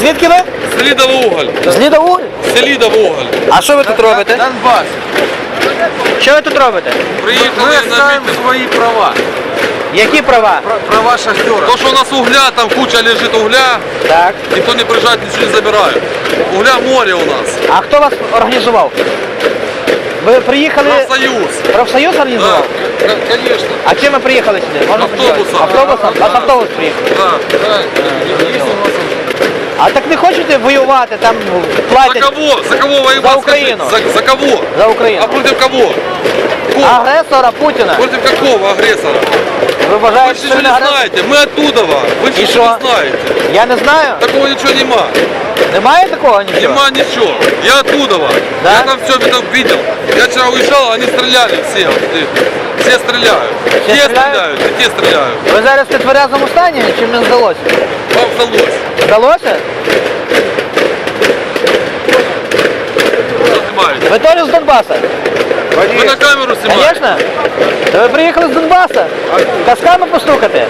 Звідки ви? Селідовуголь. З Лідову? Селідовуголь. А що ви тут робите? Донбасс. Що ви тут робите? Мы Приїхали на мітинг. свои права. Які права? Права шахтера. То, що у нас угля, там куча лежить угля, Так. ніхто не приїжджає, нічого не забирає. Угля море у нас. А хто вас організував? Ви приїхали... Союз. Профсоюз Да, організував? конечно. А чим ви приїхали сюди? Можна Автобусом. почути? Автобусом? Вас автобус приїхав. Да. А так не хочете воювати, там За платять кого? За кого воевать? За скажи? Украину. За, за кого? за Україну. А против кого? Кого? Агресора Путіна. Против какого агрессора? Ви Вы вважаєте, же що він не агресор? знаете, мы оттуда. Вы И же шо? не знаете. Я не знаю. Такого ничего нема. Немає такого нічого? Нема ничего. Я оттуда. Да? Я там все это видел. Я вчера уезжал, они стреляли все. Вот ты. Все стреляют. Все те стреляют? стреляют, и те стреляют. Ви зараз в тверезому стані, чи не здалося? Вам удалось. Здалося? Что снимаете? Ви теж з Донбаса? Вы на камеру снимаете? Звісно. Та ви приїхали з Донбаса? Казками постукати?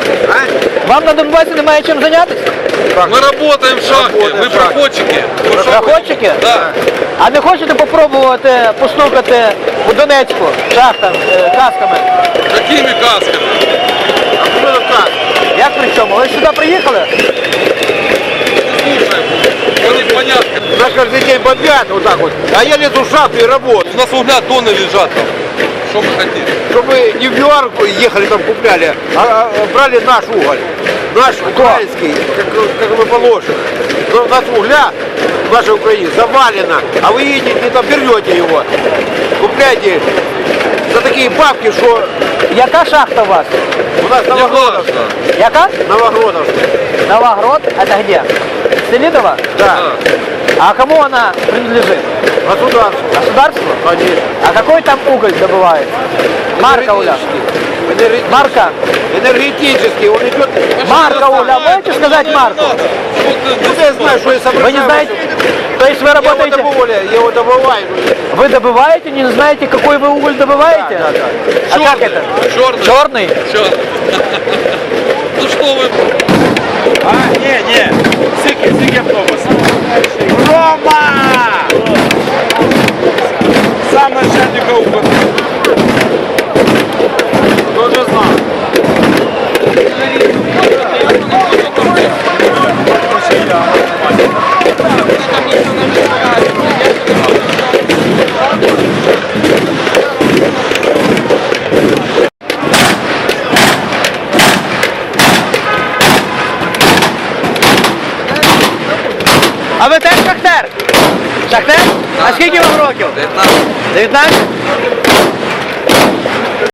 Вам на Донбасі немає чим зайнятися? Мы работаем в шахте, мы проходчики. Мы что Проходчики? вы? Да. А не хочете попробувати постукати у Донецьку шахтам, е, касками? Какими касками? Як при чому? Ви сюди приїхали? Непонятно. Нас каждый день бомбят вот так вот. А я лезу в и работаю. У нас угля тонны лежат там. Что мы хотим? Чтобы не в ЮАР ехали там купляли, а а брали наш уголь. Наш украинский, как, как мы положено. Но у нас угля в нашей Украине завалено, а вы едете там берете его. Купляете за такие бабки, что Яка шахта у вас? у нас важно. Яка? Новогродовская. Новогрод? Это где? Селидово? Да. А кому она принадлежит? Государство. Государству? Конечно. А какой там уголь добывается? Марка. Энергетический. Марка. Энергетический. Он идет. Марка угля. Можете сказать марку? Ну, я знаю, что я соображаю. Вы не знаете? То есть вы Я его работаете, добываю, я его добываю. вы добываете, не знаете, какой вы уголь добываете? Да, да, да. А как это? Черный. Черный? Черный. Ну что вы? А, ні, ні. Скільки, скільки автобус? Рома! А ви теж шахтер? Шахтер? А скільки вам років? 19.